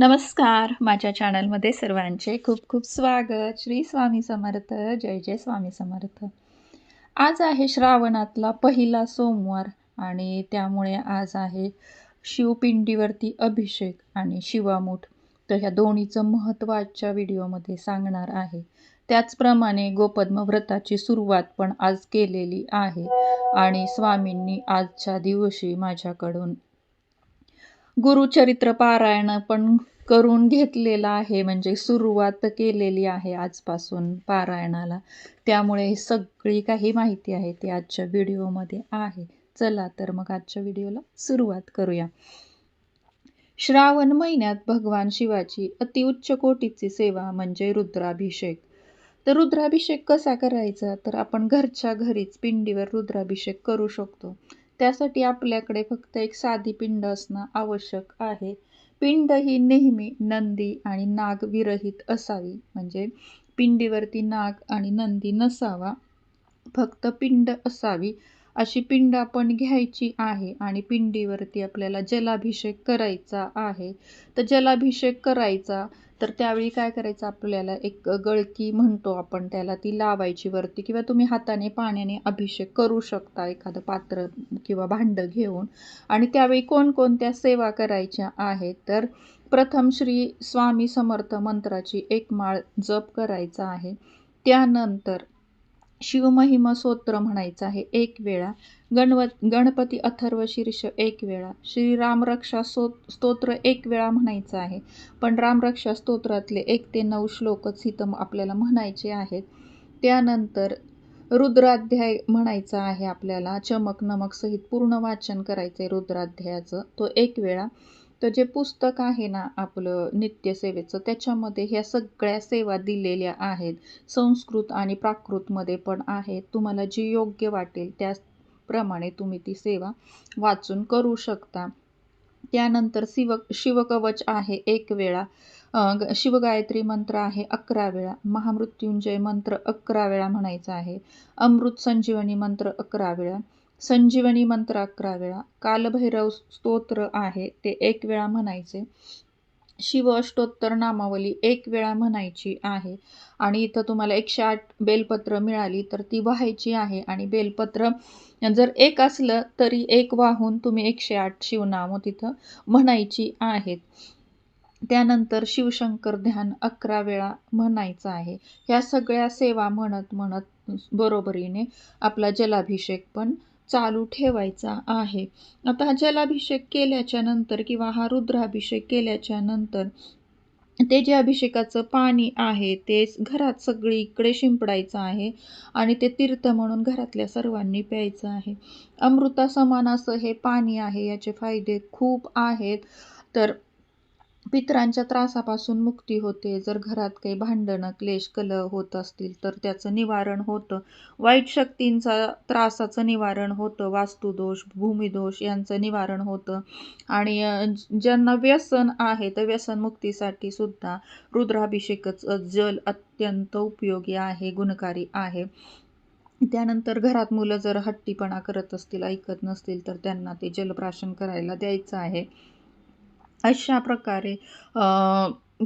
नमस्कार. माझ्या चॅनलमध्ये सर्वांचे खूप खूप स्वागत. श्री स्वामी समर्थ. जय जय स्वामी समर्थ. आज आहे श्रावणातला पहिला सोमवार आणि त्यामुळे आज आहे शिवपिंडीवरती अभिषेक आणि शिवामूठ. तर ह्या दोन्हीचं महत्त्व आजच्या व्हिडिओमध्ये सांगणार आहे. त्याचप्रमाणे गोपद्म व्रताची सुरुवात पण आज केलेली आहे आणि स्वामींनी आजच्या दिवशी माझ्याकडून गुरुचरित्र पारायण पण करून घेतलेलं आहे. म्हणजे सुरुवात केलेली आहे आजपासून पारायणाला. त्यामुळे ही सगळी काही माहिती आहे ती आजच्या व्हिडिओमध्ये आहे. चला तर मग आजच्या व्हिडिओला सुरुवात करूया. श्रावण महिन्यात भगवान शिवाची अतिउच्च कोटीची सेवा म्हणजे रुद्राभिषेक. तर रुद्राभिषेक कसा करायचा? तर आपण घरच्या घरीच पिंडीवर रुद्राभिषेक करू शकतो. त्यासाठी आपल्याकडे फक्त एक साधी पिंड असणं आवश्यक आहे. पिंड ही नेहमी नंदी आणि नाग विरहित असावी. म्हणजे पिंडीवरती नाग आणि नंदी नसावा. फक्त पिंड असावी. अशी पिंड आपण घ्यायची आहे आणि पिंडीवरती आपल्याला जलाभिषेक करायचा आहे. तर जलाभिषेक करायचा तर त्यावेळी काय करायचं आपल्याला? एक गळकी म्हणतो आपण त्याला ती लावायची वरती किंवा तुम्ही हाताने पाण्याने अभिषेक करू शकता एखादं पात्र किंवा भांडं घेऊन. आणि त्यावेळी कोणकोणत्या सेवा करायच्या आहेत? तर प्रथम श्री स्वामी समर्थ मंत्राची एक माळ जप करायचा आहे. त्यानंतर शिवमहिमा स्तोत्र म्हणायचं आहे एक वेळा. गणव गणपती अथर्व शीर्ष एक वेळा श्री रामरक्षा सो स्तोत्र एक वेळा म्हणायचं आहे. पण रामरक्षा स्तोत्रातले एक ते नऊ श्लोकच इथं आपल्याला म्हणायचे आहेत. त्यानंतर रुद्राध्याय म्हणायचा आहे आपल्याला. चमक नमक सहित पूर्ण वाचन करायचं आहे रुद्राध्यायाचं. तो एक वेळा तर जे पुस्तक आहे ना आपलं नित्यसेवेचं त्याच्यामध्ये ह्या सगळ्या सेवा दिलेल्या आहेत. संस्कृत आणि प्राकृतमध्ये पण आहेत तुम्हाला जी योग्य वाटेल त्या प्रमाणे तुम्ही ती सेवा वाचून करू शकता. त्यानंतर शिव शिवकवच आहे एक वेळा. शिवगायत्री मंत्र आहे अकरा वेळा. महामृत्युंजय मंत्र अकरा वेळा म्हणायचा आहे. अमृत संजीवनी मंत्र अकरा वेळा. संजीवनी मंत्र अकरा वेळा. कालभैरव स्तोत्र आहे ते एक वेळा म्हणायचे. शिव अष्टोत्तर नामावली एक वेळा म्हणायची आहे. आणि इथं तुम्हाला एकशे आठ बेलपत्र मिळाली तर ती व्हायची आहे. आणि बेलपत्र जर एक असलं तरी एक वाहून तुम्ही एकशे आठ शिवनामं तिथं म्हणायची आहेत. त्यानंतर शिवशंकर ध्यान अकरा वेळा म्हणायचं आहे. ह्या सगळ्या सेवा म्हणत म्हणत बरोबरीने आपला जलाभिषेक पण चालू ठेवायचा आहे. आता हा जलाभिषेक केल्याच्यानंतर किंवा हा रुद्राभिषेक केल्याच्यानंतर ते जे अभिषेकाचं पाणी आहे ते घरात सगळीकडे शिंपडायचं आहे आणि ते तीर्थ म्हणून घरातल्या सर्वांनी प्यायचं आहे. अमृता समान असं हे पाणी आहे याचे फायदे खूप आहेत. तर पितरांच्या त्रासापासून मुक्ती होते. जर घरात काही भांडणं क्लेश कलह होत असतील तर त्याचं निवारण होतं. वाईट शक्तींचा त्रासाचं निवारण होतं. वास्तुदोष भूमिदोष यांचं निवारण होतं. आणि ज्यांना व्यसन आहे तर व्यसनमुक्तीसाठी सुद्धा रुद्राभिषेकच जल अत्यंत उपयोगी आहे गुणकारी आहे. त्यानंतर घरात मुलं जर हट्टीपणा करत असतील ऐकत नसतील तर त्यांना ते जलप्राशन करायला द्यायचं आहे. अशा प्रकारे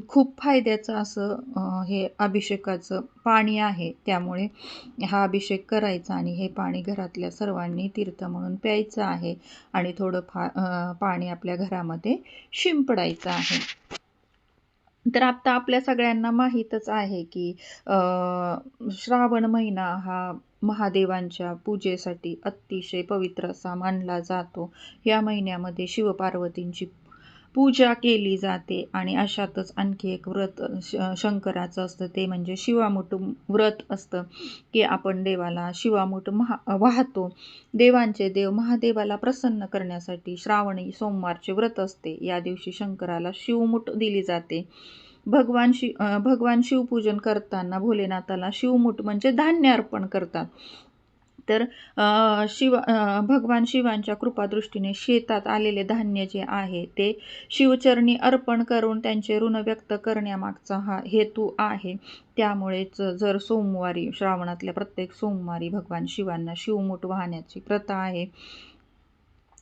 खूप फायद्याचं असं हे अभिषेकाचं पाणी आहे. त्यामुळे हा अभिषेक करायचा आणि हे पाणी घरातल्या सर्वांनी तीर्थ म्हणून प्यायचं आहे आणि थोडं फा पाणी आपल्या घरामध्ये शिंपडायचं आहे. तर आता आपल्या सगळ्यांना माहीतच आहे की श्रावण महिना हा महादेवांच्या पूजेसाठी अतिशय पवित्र असा मानला जातो. या महिन्यामध्ये शिवपार्वतींची पूजा केली जाते आणि अशातच आणखी एक व्रत श शंकराचं असतं ते म्हणजे शिवामुठ व्रत असतं की आपण देवाला शिवामुठ महा वाहतो. देवांचे देव महादेवाला प्रसन्न करण्यासाठी श्रावणी सोमवारचे व्रत असते. या दिवशी शंकराला शिवमुठ दिली जाते. भगवान शि भगवान शिवपूजन करताना भोलेनाथाला शिवमुठ म्हणजे धान्य अर्पण करतात. तर शिव भगवान शिवांच्या कृपादृष्टीने शेतात आलेले धान्य जे आहे ते शिवचरणी अर्पण करून त्यांचे ऋण व्यक्त करण्यामागचा हा हेतू आहे. त्यामुळेच जर सोमवारी श्रावणातल्या प्रत्येक सोमवारी भगवान शिवांना शिवमूठ वाहण्याची प्रथा आहे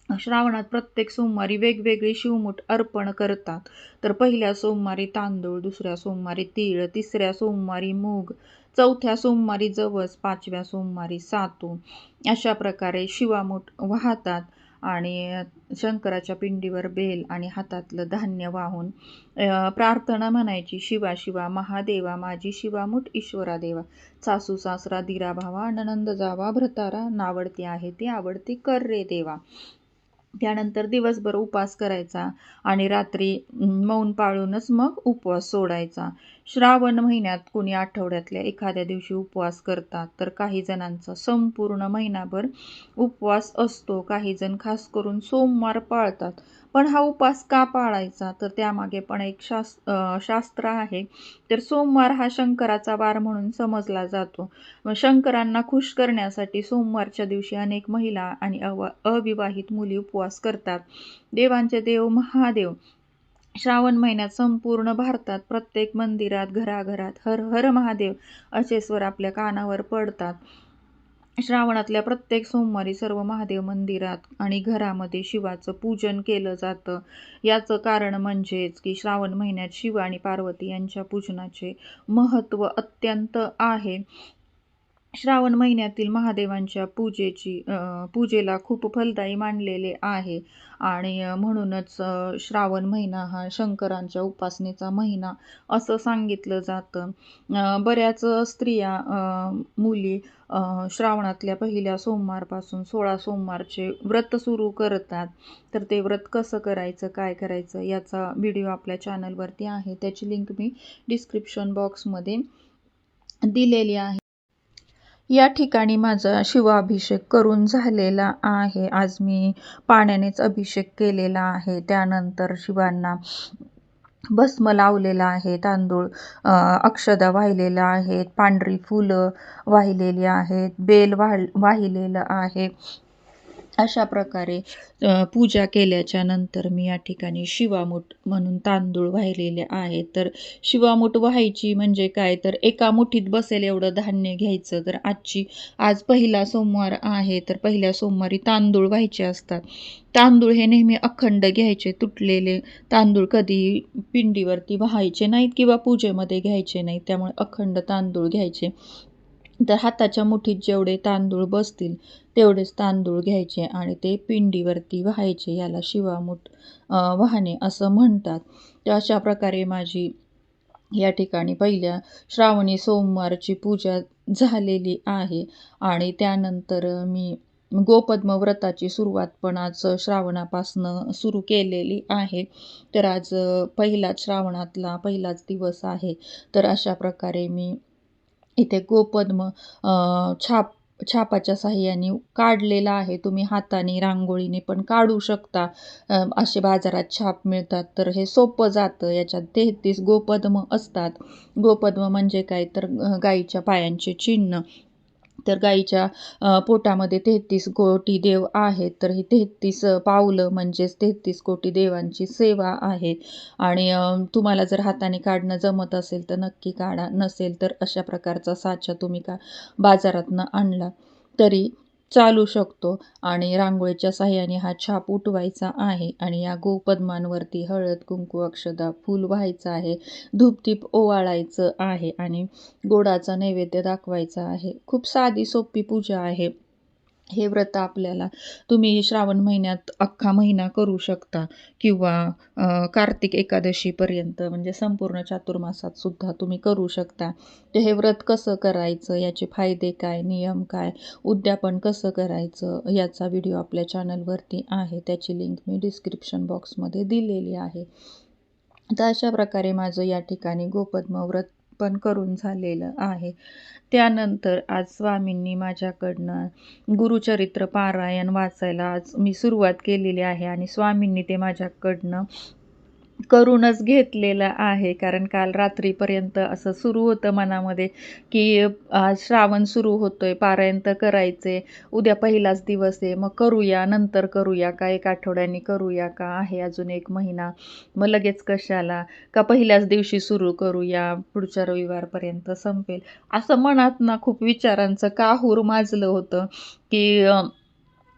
श्रावणात प्रत्येक सोमवारी वेगवेगळी शिवमूठ अर्पण करतात. तर पहिल्या सोमवारी तांदूळ दुसऱ्या सोमवारी तीळ तिसऱ्या सोमवारी मूग चौथ्या सोमवारी जवस पाचव्या सोमवारी सातू. अशा प्रकारे शिवामूठ वाहतात आणि शंकराच्या पिंडीवर बेल आणि हातातलं धान्य वाहून प्रार्थना म्हणायची शिवा शिवा महादेवा माझी शिवामुठ ईश्वरा देवा. सासू सासरा दिरा भावा ननंद जावा भ्रतारा नावडती आहे ती आवडती कर रे देवा. त्यानंतर दिवसभर उपवास करायचा आणि रात्री मौन पाळूनच मग उपवास सोडायचा. श्रावण महिन्यात कोणी आठवड्यातल्या एखाद्या दिवशी उपवास करतात तर काही जणांचा संपूर्ण महिनाभर उपवास असतो. काही जण खास करून सोमवार पाळतात. पण हा उपवास का पाळायचा? तर त्यामागे पण एक शास शास्त्र आहे. तर सोमवार हा शंकराचा वार म्हणून समजला जातो. शंकरांना खुश करण्यासाठी सोमवारच्या दिवशी अनेक महिला आणि अविवाहित मुली उपवास करतात. देवांचे देव महादेव. श्रावण महिन्यात संपूर्ण भारतात प्रत्येक मंदिरात घराघरात हर हर महादेव असे स्वर आपल्या कानावर पडतात. श्रावणातल्या प्रत्येक सोमवारी सर्व महादेव मंदिरात आणि घरामध्ये शिवाचं पूजन केलं जातं. याचं कारण म्हणजेच की श्रावण महिन्यात शिव आणि पार्वती यांच्या पूजनाचे महत्त्व अत्यंत आहे. श्रावण महिन्यातील महादेवांच्या पूजेची पूजेला खूप फलदायी मानलेले आहे. आणि म्हणूनच श्रावण महिना हा शंकरांच्या उपासनेचा महिना असं सांगितलं जातं. बऱ्याच स्त्रिया मुली श्रावणातल्या पहिल्या सोमवारपासून सोळा सोमवारचे व्रत सुरू करतात. तर ते व्रत कसं करायचं काय करायचं याचा व्हिडिओ आपल्या चॅनलवरती आहे. त्याची लिंक मी डिस्क्रिप्शन बॉक्समध्ये दिलेली आहे. या ठिकाणी माझा शिवाभिषेक करून झालेला आहे. आज मी पाण्यानेच अभिषेक केलेला आहे. त्यानंतर शिवांना भस्म लावलेला आहे. तांदूळ अक्षदा वाहिलेला आहेत. पांढरी फुलं वाहिलेली आहेत. बेल वाह वाहिलेलं आहे. अशा प्रकारे पूजा केल्याच्यानंतर मी या ठिकाणी शिवामूठ म्हणून तांदूळ वाहिलेले आहेत. तर शिवामूठ व्हायची म्हणजे काय? तर एका मुठीत बसेल एवढं धान्य घ्यायचं. तर आजची आज पहिला सोमवार आहे तर पहिल्या सोमवारी तांदूळ व्हायचे असतात. तांदूळ हे नेहमी अखंड घ्यायचे तुटलेले तांदूळ कधी पिंडीवरती व्हायचे नाहीत किंवा पूजेमध्ये घ्यायचे नाहीत. त्यामुळे अखंड तांदूळ घ्यायचे. तर हाताच्या मुठीत जेवढे तांदूळ बसतील तेवढेच तांदूळ घ्यायचे आणि ते पिंडीवरती व्हायचे. याला शिवामूठ वाहणे असं म्हणतात. तर अशा प्रकारे माझी या ठिकाणी पहिल्या श्रावणी सोमवारची पूजा झालेली आहे. आणि त्यानंतर मी गोपद्म व्रताची सुरुवात पण आज श्रावणापासनं सुरू केलेली आहे. तर आज पहिलाच श्रावणातला पहिलाच दिवस आहे. तर अशा प्रकारे मी इथे गोपद्म छाप छापाच्या साह्याने काढलेला आहे. तुम्ही हाताने रांगोळीने पण काढू शकता. असे बाजारात छाप मिळतात. तर हे सोपं जातं. याच्यात तेहतीस गोपद्म असतात. गोपद्म म्हणजे काय? तर गाईच्या पायांचे चिन्ह. तर गाईच्या पोटामध्ये तेहतीस कोटी देव आहेत. तर ही तेहतीस पावलं म्हणजेच तेहतीस कोटी देवांची सेवा आहे. आणि तुम्हाला जर हाताने काढणं जमत असेल तर नक्की काढा. नसेल तर अशा प्रकारचा साचा तुम्ही का बाजारातनं आणला? तरी चालू शकतो. आणि रांगोळीच्या साह्याने हा छाप उठवायचा आहे आणि या गोपद्मांवरती हळद कुंकू अक्षदा फूल व्हायचं आहे. धूपदीप ओवाळायचं आहे आणि गोडाचा नैवेद्य दाखवायचा आहे. खूप साधी सोपी पूजा आहे. हे व्रत आपल्याला तुम्ही श्रावण महिन्यात अख्खा महिना करू शकता किंवा कार्तिक एकादशीपर्यंत म्हणजे संपूर्ण चातुर्मासात सुद्धा तुम्ही करू शकता. तर हे व्रत कसं करायचं याचे फायदे काय नियम काय उद्यापन कसं करायचं याचा व्हिडिओ आपल्या चॅनलवरती आहे. त्याची लिंक मी डिस्क्रिप्शन बॉक्समध्ये दिलेली आहे. तर अशा प्रकारे माझं या ठिकाणी गोपद्म व्रत पण करून झालेलं आहे. त्यानंतर आज स्वामींनी माझ्याकडनं गुरुचरित्र पारायण वाचायला आज मी सुरुवात केलेली आहे आणि स्वामींनी ते माझ्याकडनं करूनच घेतलेलं आहे. कारण काल रात्रीपर्यंत असं सुरू होतं मनामध्ये की आज श्रावण सुरू होतो पारायण तर करायचे उद्या पहिलाच दिवस आहे. मग करूया नंतर करूया का? एक आठवड्याने करूया का? आहे अजून एक महिना. मग लगेच कशाला? का पहिल्याच दिवशी सुरू करूया? पुढच्या रविवारपर्यंत संपेल. असं मनात ना खूप विचारांचं काहूर माजलं होतं की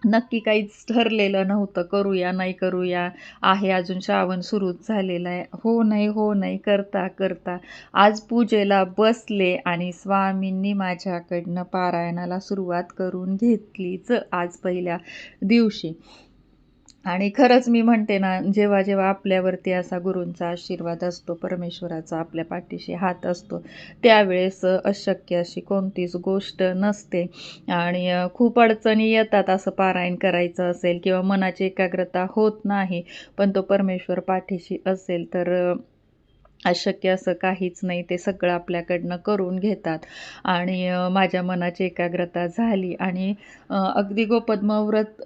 नक्की काहीच ठरलेलं नव्हतं. करूया नाही करूया. आहे अजून श्रावण सुरूच झालेला आहे. हो नाही हो नाही. करता करता. आज पूजेला बसले आणि स्वामींनी माझ्याकडनं पारायणाला सुरुवात करून घेतलीच आज पहिल्या दिवशी. आणि खरंच मी म्हणते ना जेव्हा जेव्हा आपल्यावरती असा गुरूंचा आशीर्वाद असतो परमेश्वराचा आपल्या पाठीशी हात असतो त्यावेळेस अशक्य अशी कोणतीच गोष्ट नसते. आणि खूप अडचणी येतात असं पारायण करायचं असेल किंवा मनाची एकाग्रता होत नाही पण तो परमेश्वर पाठीशी असेल तर अशक्य असं काहीच नाही ते सगळं आपल्याकडनं करून घेतात. आणि माझ्या मनाची एकाग्रता झाली आणि अगदी गोपद्मव्रत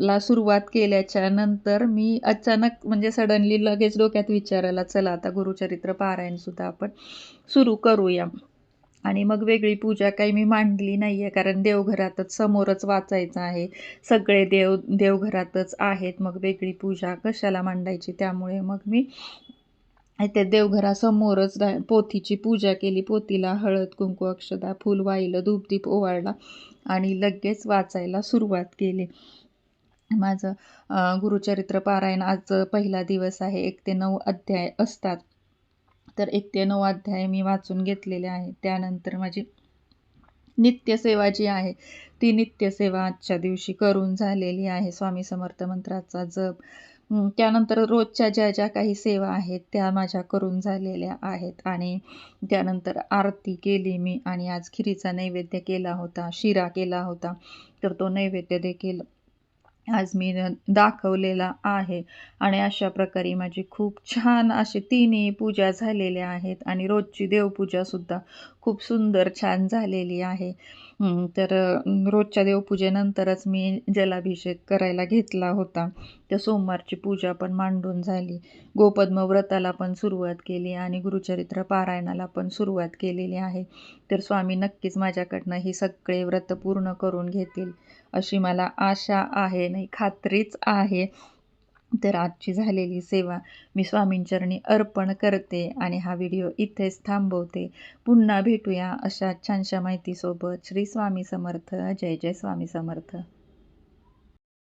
ला सुरुवात केल्याच्यानंतर मी अचानक म्हणजे सडनली लगेच डोक्यात विचारायला चला आता गुरुचरित्र पारायणसुद्धा आपण सुरू करूया. आणि मग वेगळी पूजा काही मी मांडली नाही आहे कारण देवघरातच समोरच वाचायचं आहे. सगळे देव देवघरातच आहेत मग वेगळी पूजा कशाला मांडायची त्यामुळे मग मी त्या देवघरासमोरच पोथीची पूजा केली. पोथीला हळद कुंकू अक्षदा फूल वाहिलं धूपदीप ओवाळला आणि लगेच वाचायला सुरुवात केली. माझं गुरुचरित्र पारायण आज पहिला दिवस आहे. एक ते नऊ अध्याय असतात. तर एक ते नऊ अध्याय मी वाचून घेतलेले आहे त्यानंतर माझी नित्यसेवा जी आहे ती नित्यसेवा आजच्या दिवशी करून झालेली आहे. स्वामी समर्थ मंत्राचा जप त्यानंतर रोजच्या ज्या ज्या काही सेवा आहेत त्या माझ्या करून झालेल्या आहेत. आणि त्यानंतर आरती केली मी आणि आज खिरीचा नैवेद्य केला होता शिरा केला होता. तर तो नैवेद्य देखील आज मी दाखवलेला आहे. आणि अशा प्रकारे माझी खूप छान असे तिन्ही पूजा झालेल्या आहेत. आणि रोजची देवपूजासुद्धा खूप सुंदर छान झालेली आहे. तर रोजच्या देवपूजेनंतरच मी जलाभिषेक करायला घेतला होता. त्या सोमवारची पूजा पण मांडून झाली. गोपद्म व्रताला पण सुरुवात केली आणि गुरुचरित्र पारायणाला पण सुरुवात केलेली आहे. तर स्वामी नक्कीच माझ्याकडनं ही सगळे व्रत पूर्ण करून घेतील अशी मला आशा आहे नाही खात्रीच आहे. तर आजची झालेली सेवा मी स्वामींचरणी अर्पण करते आणि हा व्हिडिओ इथेच थांबवते. पुन्हा भेटूया अशा छानशा माहितीसोबत. श्री स्वामी समर्थ. जय जय स्वामी समर्थ.